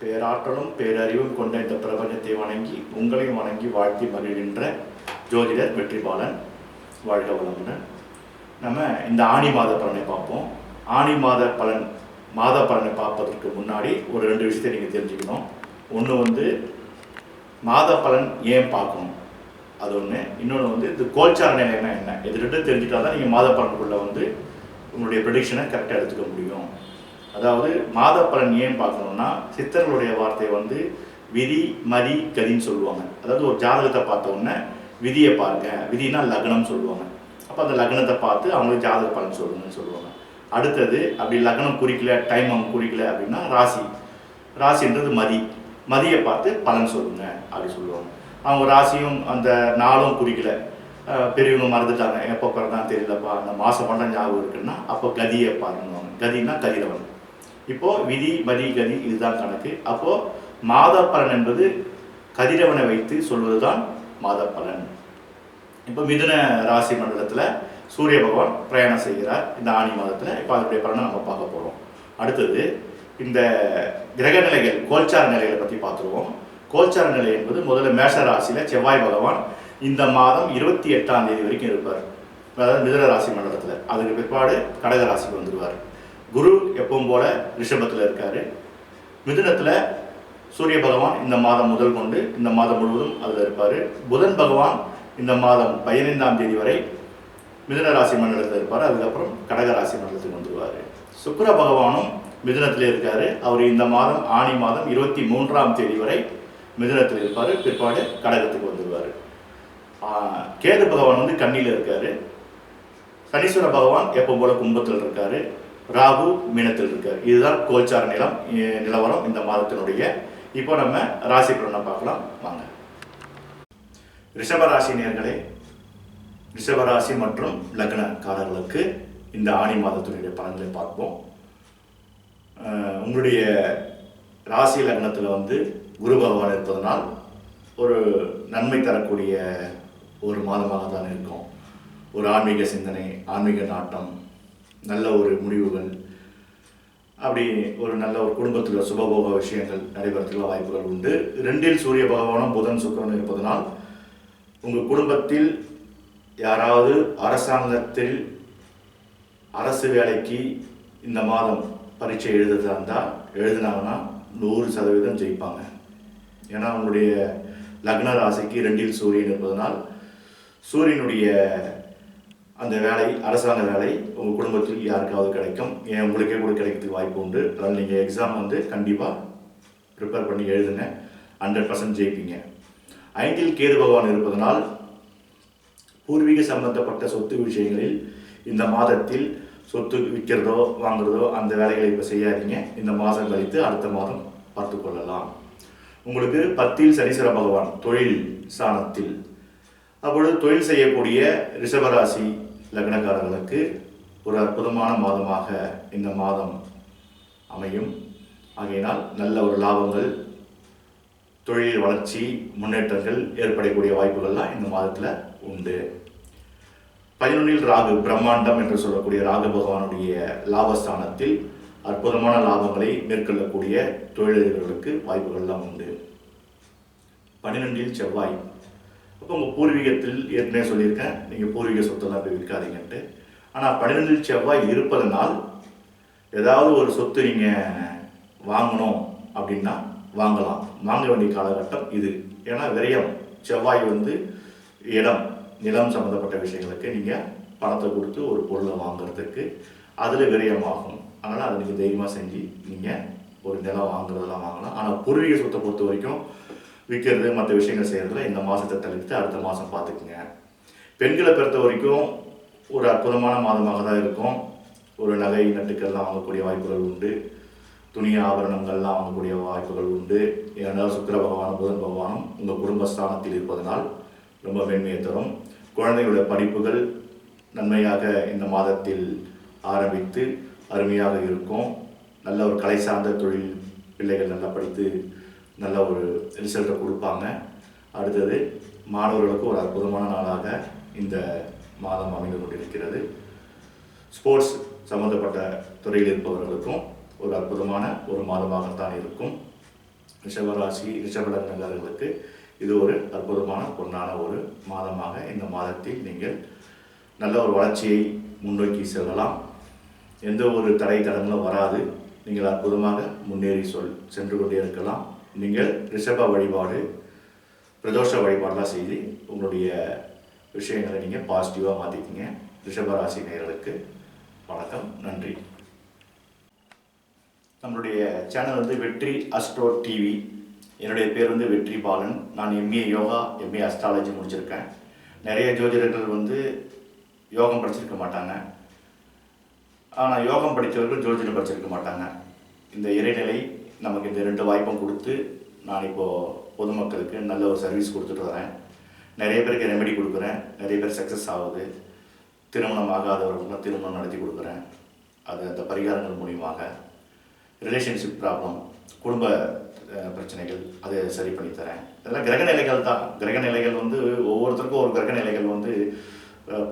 பேராற்றலும் பேரறிவும் கொண்ட இந்த பிரபஞ்சத்தை வணங்கி உங்களையும் வணங்கி வாழ்த்தி மகிழ்கின்ற ஜோதிடர் வெற்றிபாலன் வாழ்க வளமுடன். நம்ம இந்த ஆணி மாத பலனை பார்ப்போம். ஆணி மாத பலன் மாத பலனை பார்ப்பதற்கு முன்னாடி ஒரு ரெண்டு விஷயத்தை நீங்கள் தெரிஞ்சுக்கணும். ஒன்று வந்து மாத பலன் ஏன் பார்க்கணும்? அது ஒன்று இன்னொன்று வந்து இது கோல்சார நிலைன்னா என்ன? இது ரெண்டும் தெரிஞ்சுட்டா தான் நீங்கள் மாத பலனுக்குள்ளே வந்து உங்களுடைய ப்ரெடிக்ஷனை கரெக்டாக எடுத்துக்க முடியும். அதாவது மாத பலன் ஏன் பார்க்கணும்னா சித்தர்களுடைய வார்த்தை வந்து விதி மதி கதின்னு சொல்லுவாங்க. அதாவது ஒரு ஜாதகத்தை பார்த்த உடனே விதியை பாருங்க. விதினா லக்னம் சொல்லுவாங்க. அப்போ அந்த லக்னத்தை பார்த்து அவங்களுக்கு ஜாதக பலன் சொல்லுங்கன்னு சொல்லுவாங்க. அடுத்தது அப்படி லக்னம் குறிக்கல டைம் அவங்க குறிக்கல அப்படின்னா ராசி. ராசின்றது மதி. மதியை பார்த்து பலன் சொல்லுங்க அப்படி சொல்லுவாங்க. அவங்க ராசியும் அந்த நாளும் குறிக்கல. பெரியவங்க மறந்துட்டாங்க. எப்போ பிறந்தான் தெரியலப்பா. அந்த மாதம் பண்ண ஞாபகம் இருக்குன்னா அப்போ கதியை பாருங்க கதினா கதிரவன். இப்போ விதி மதி கதி இதுதான் கணக்கு. அப்போ மாத பலன் என்பது கதிரவனை வைத்து சொல்வதுதான் மாத பலன் இப்போ மிதுன ராசி மண்டலத்தில் சூரிய பகவான் பிரயாணம் செய்கிறார். இந்த ஆணி மாதத்தில் இப்போ அதனுடைய பலனை நம்ம பார்க்க போகிறோம் அடுத்தது இந்த கிரக நிலைகள் கோல்சார நிலைகளை பற்றி பார்த்துருவோம். கோல்சார நிலை என்பது முதல்ல மேஷ ராசியில் செவ்வாய் பகவான் இந்த மாதம் இருபத்தி எட்டாம் தேதி வரைக்கும் இருப்பார். அதாவது மிதுன ராசி மண்டலத்தில். அதுக்கு பிற்பாடு கடக ராசிக்கு வந்துடுவார் குரு எப்பவும் போல ரிஷபத்தில் இருக்காரு. மிதுனத்தில் சூரிய பகவான் இந்த மாதம் முதல் கொண்டு இந்த மாதம் முழுவதும் அதில் இருப்பார். புதன் பகவான் இந்த மாதம் பதினைந்தாம் தேதி வரை மிதுன ராசி மண்டலத்தில் இருப்பார். அதுக்கப்புறம் கடக ராசி மண்டலத்துக்கு வந்துடுவார் சுக்கர பகவானும் மிதுனத்தில் இருக்கார். அவர் இந்த மாதம் ஆணி மாதம் இருபத்தி மூன்றாம் தேதி வரை மிதுனத்தில் இருப்பார். பிற்பாடு கடகத்துக்கு வந்துடுவார் கேது பகவான் வந்து கண்ணியில் இருக்கார். சனீஸ்வர பகவான் எப்போ போல கும்பத்தில் இருக்காரு. ராகு மீனத்தில் இருக்கார். இதுதான் கோச்சார நிலம் நிலவரம் இந்த மாதத்தினுடைய. இப்போ நம்ம ராசி பலனை பார்க்கலாம். வாங்க. ரிஷபராசி நேர்களே ரிஷபராசி மற்றும் லக்னக்காரர்களுக்கு இந்த ஆணி மாதத்தினுடைய பலன்களை பார்ப்போம். உங்களுடைய ராசி லக்னத்தில் வந்து குரு பகவான் இருப்பதனால் ஒரு நன்மை தரக்கூடிய ஒரு மாதமாக தான் இருக்கும். ஒரு ஆன்மீக சிந்தனை ஆன்மீக நாட்டம் நல்ல ஒரு முடிவுகள் அப்படி ஒரு நல்ல ஒரு குடும்பத்தில் சுபபோக விஷயங்கள் நடைபெறத்துள்ள வாய்ப்புகள் உண்டு. ரெண்டில் சூரிய பகவானும் புதன் சுக்கிரன் இருப்பதனால் உங்கள் குடும்பத்தில் யாராவது அரசாங்கத்தில் அரசு வேலைக்கு இந்த மாதம் பரீட்சை எழுதுறதா இருந்தால் எழுதினாங்கன்னா நூறு சதவீதம் ஜெயிப்பாங்க. ஏன்னா அவங்களுடைய லக்ன ராசிக்கு ரெண்டில் சூரியன் இருப்பதனால் சூரியனுடைய அந்த வேலை அரசாங்க வேலை உங்கள் குடும்பத்தில் யாருக்காவது கிடைக்கும். ஏன் உங்களுக்கே கூட கிடைக்கிறதுக்கு வாய்ப்பு உண்டு. அதனால் நீங்கள் எக்ஸாம் வந்து கண்டிப்பாக ப்ரிப்பேர் பண்ணி எழுதுங்க. ஹண்ட்ரட் பர்சன்ட் ஜெயிப்பீங்க. ஐந்தில் கேது பகவான் இருப்பதனால் பூர்வீக சம்பந்தப்பட்ட சொத்து விஷயங்களில் இந்த மாதத்தில் சொத்து விற்கிறதோ வாங்குறதோ அந்த வேலைகளை இப்போ செய்யாதீங்க. இந்த மாதம் கழித்து அடுத்த மாதம் பார்த்து கொள்ளலாம். உங்களுக்கு பத்தில் சனீஸ்வர பகவான் தொழில் ஸ்தானத்தில். அப்பொழுது தொழில் செய்யக்கூடிய ரிஷபராசி லக்னக்காரர்களுக்கு ஒரு அற்புதமான மாதமாக இந்த மாதம் அமையும். ஆகையினால் நல்ல ஒரு லாபங்கள் தொழில் வளர்ச்சி முன்னேற்றங்கள் ஏற்படக்கூடிய வாய்ப்புகள்லாம் இந்த மாதத்தில் உண்டு. பதினொன்றில் ராகு பிரம்மாண்டம் என்று சொல்லக்கூடிய ராகு பகவானுடைய லாபஸ்தானத்தில் அற்புதமான லாபங்களை மேற்கொள்ளக்கூடிய தொழிலதிபர்களுக்கு வாய்ப்புகள்லாம் உண்டு. பன்னிரெண்டில் செவ்வாய். அப்போ உங்கள் பூர்வீகத்தில் ஏற்கனவே சொல்லியிருக்கேன். நீங்கள் பூர்வீக சொத்தெல்லாம் போய் விற்காதீங்கன்ட்டு. ஆனால் பன்னிரெண்டில் செவ்வாய் இருப்பதனால் ஏதாவது ஒரு சொத்து நீங்கள் வாங்கணும் அப்படின்னா வாங்கலாம். வாங்க வேண்டிய காலகட்டம் இது. ஏன்னா விரயம் செவ்வாய் வந்து இடம் நிலம் சம்மந்தப்பட்ட விஷயங்களுக்கு நீங்கள் பணத்தை கொடுத்து ஒரு பொருளை வாங்குறதுக்கு அதில் விரயமாகும். அதனால் அதை நீங்கள் தைரியமாக செஞ்சு நீங்கள் ஒரு நிலம் வாங்குறதெல்லாம் வாங்கலாம். ஆனால் பூர்வீக சொத்தை பொறுத்த வரைக்கும் விற்கிறது மற்ற விஷயங்கள் செய்கிறதுல இந்த மாதத்தை தவிர்த்து அடுத்த மாதம் பார்த்துக்குங்க. பெண்களை பொறுத்த வரைக்கும் ஒரு அற்புதமான மாதமாக தான் இருக்கும். ஒரு நகை நட்டுக்கள்லாம் வாங்கக்கூடிய வாய்ப்புகள் உண்டு. துணி ஆபரணங்கள்லாம் வாங்கக்கூடிய வாய்ப்புகள் உண்டு. ஏன்னா சுக்கிர பகவானும் புதன் பகவானும் உங்கள் குடும்பஸ்தானத்தில் இருப்பதனால் ரொம்ப மேன்மையை தரும். குழந்தைகளுடைய படிப்புகள் நன்மையாக இந்த மாதத்தில் ஆரம்பித்து அருமையாக இருக்கும். நல்ல ஒரு கலை சார்ந்த தொழில் பிள்ளைகள் நல்லா படித்து நல்ல ஒரு ரிசல்ட்டை கொடுப்பாங்க. அடுத்தது மாணவர்களுக்கு ஒரு அற்புதமான நாளாக இந்த மாதம் அமைந்து கொண்டிருக்கிறது. ஸ்போர்ட்ஸ் சம்மந்தப்பட்ட துறையில் இருப்பவர்களுக்கும் ஒரு அற்புதமான ஒரு மாதமாகத்தான் இருக்கும். ரிஷபராசி ரிஷபலக்னக்காரர்களுக்கு இது ஒரு அற்புதமான பொன்னான ஒரு மாதமாக இந்த மாதத்தில் நீங்கள் நல்ல ஒரு வளர்ச்சியை முன்னோக்கி செல்லலாம். எந்த ஒரு தடை தடங்களும் வராது. நீங்கள் அற்புதமாக முன்னேறி சொல் சென்று கொண்டே இருக்கலாம். நீங்கள் ரிஷப வழிபாடு பிரதோஷ வழிபாடெலாம் செய்து உங்களுடைய விஷயங்களை நீங்கள் பாசிட்டிவாக மாற்றிக்கிங்க ரிஷபராசி நேர்களுக்கு வணக்கம் நன்றி. நம்மளுடைய சேனல் வந்து வெற்றி அஸ்ட்ரோ டிவி என்னுடைய பேர் வந்து வெற்றி பாலன். நான் எம்ஏ யோகா எம்ஏ அஸ்ட்ராலஜி முடிச்சிருக்கேன். நிறைய ஜோதிடர்கள் வந்து யோகம் படிச்சிருக்க மாட்டாங்க. ஆனால் யோகம் படித்தவர்கள் ஜோதிடம் படிச்சிருக்க மாட்டாங்க. இந்த இறைநிலை நமக்கு இந்த ரெண்டு வாய்ப்பும் கொடுத்து நான் இப்போது பொதுமக்களுக்கு நல்ல ஒரு சர்வீஸ் கொடுத்துட்டு வரேன். நிறைய பேருக்கு ரெமெடி கொடுக்குறேன். நிறைய பேர் சக்ஸஸ் ஆகுது. திருமணம் ஆகாதவர்களுக்கு திருமணம் நடத்தி கொடுக்குறேன். அது அந்த பரிகாரங்கள் மூலியமாக. ரிலேஷன்ஷிப் ப்ராப்ளம் குடும்ப பிரச்சனைகள் அதை சரி பண்ணி தரேன். இதெல்லாம் கிரக நிலைகள் தான். கிரக நிலைகள் வந்து ஒவ்வொருத்தருக்கும் ஒரு கிரக நிலைகள் வந்து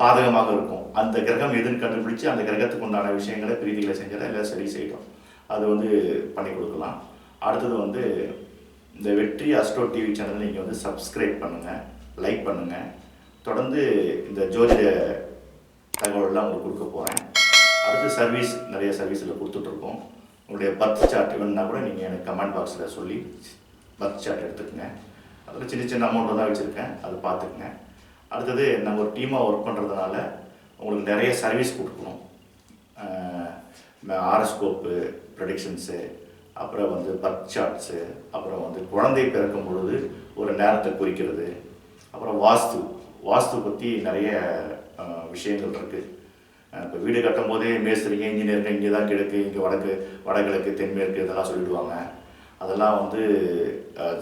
பாதகமாக இருக்கும். அந்த கிரகம் எதுன்னு கண்டுபிடிச்சு அந்த கிரகத்துக்கு உண்டான விஷயங்களை பிரீதிகளை செஞ்சதை எல்லாம் சரி செய்யணும் அது வந்து பண்ணி கொடுக்கலாம். அடுத்தது வந்து இந்த வெற்றி அஸ்ட்ரோ டிவி சேனல் நீங்கள் வந்து சப்ஸ்கிரைப் பண்ணுங்கள் லைக் பண்ணுங்கள் தொடர்ந்து இந்த ஜோதிட தகவல்லாம் உங்களுக்கு கொடுக்க போகிறேன் அடுத்து சர்வீஸ் நிறைய சர்வீஸில் கொடுத்துட்ருக்கோம். உங்களுடைய பர்த் சார்ட் வேணும்னா கூட நீங்கள் எனக்கு கமெண்ட் பாக்ஸில் சொல்லி பர்த் சார்ட் எடுத்துக்கங்க. அதில் சின்ன சின்ன அமௌண்ட் தான் வச்சுருக்கேன். அதை பார்த்துக்குங்க. அடுத்தது நாங்கள் ஒரு டீமாக ஒர்க் பண்ணுறதுனால உங்களுக்கு நிறைய சர்வீஸ் கொடுக்கணும். ஆரஸ்கோப்பு ப்ரொடிக்ஷன்ஸு அப்புறம் வந்து பர்த் சார்ட்ஸு அப்புறம் வந்து குழந்தை பிறக்கும் பொழுது ஒரு நேரத்தை குறிக்கிறது. அப்புறம் வாஸ்து வாஸ்து பற்றி நிறைய விஷயங்கள் இருக்குது இப்போ வீடு கட்டும் போதே மேஸ்திரிங்க இன்ஜினியருங்க இங்கே தான் கிழக்கு இங்கே வடக்கு வடகிழக்கு தென்மேற்கு இதெல்லாம் சொல்லிடுவாங்க. அதெல்லாம் வந்து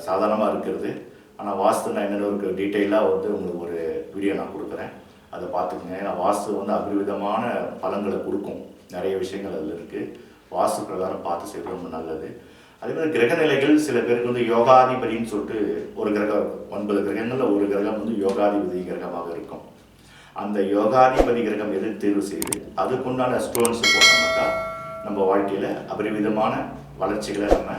சாதாரணமாக இருக்கிறது. ஆனால் வாஸ்து நான் என்னென்ன ஒரு டீட்டெயிலாக வந்து உங்களுக்கு ஒரு வீடியோ நான் கொடுக்குறேன். அதை பார்த்துக்குங்க. ஏன்னா வாஸ்து வந்து அபரிவிதமான பலன்களை கொடுக்கும். நிறைய விஷயங்கள் அதில் இருக்குது வாசு பிரகாரம் பார்த்து செய்வது ரொம்ப நல்லது. அதே மாதிரி கிரக நிலைகள் சில பேருக்கு வந்து யோகாதிபதின்னு சொல்லிட்டு ஒரு கிரகம் ஒன்பது கிரகங்களில் ஒரு கிரகம் வந்து யோகாதிபதி கிரகமாக இருக்கும். அந்த யோகாதிபதி கிரகம் எது தேர்வு செய்து அதுக்குண்டான ஸ்டோன்ஸ் போட்டோம்னாக்கா நம்ம வாழ்க்கையில் அபரிவிதமான வளர்ச்சிகளை நம்ம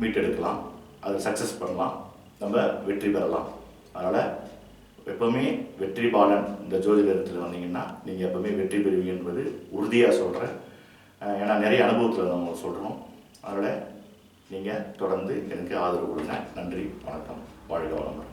மீட்டெடுக்கலாம். அதை சக்ஸஸ் பண்ணலாம். நம்ம வெற்றி பெறலாம். அதனால் எப்பவுமே வெற்றி பாலன் இந்த ஜோதிடத்தில் வந்தீங்கன்னா நீங்கள் எப்பவுமே வெற்றி பெறுவீங்க என்பது உறுதியாக சொல்கிறேன் ஏன்னா நிறைய அனுபவத்தில் நம்ம சொல்கிறோம் அதனால் நீங்கள் தொடர்ந்து எனக்கு ஆதரவு கொடுங்க. நன்றி வணக்கம். வாழ்க வளமுடன்.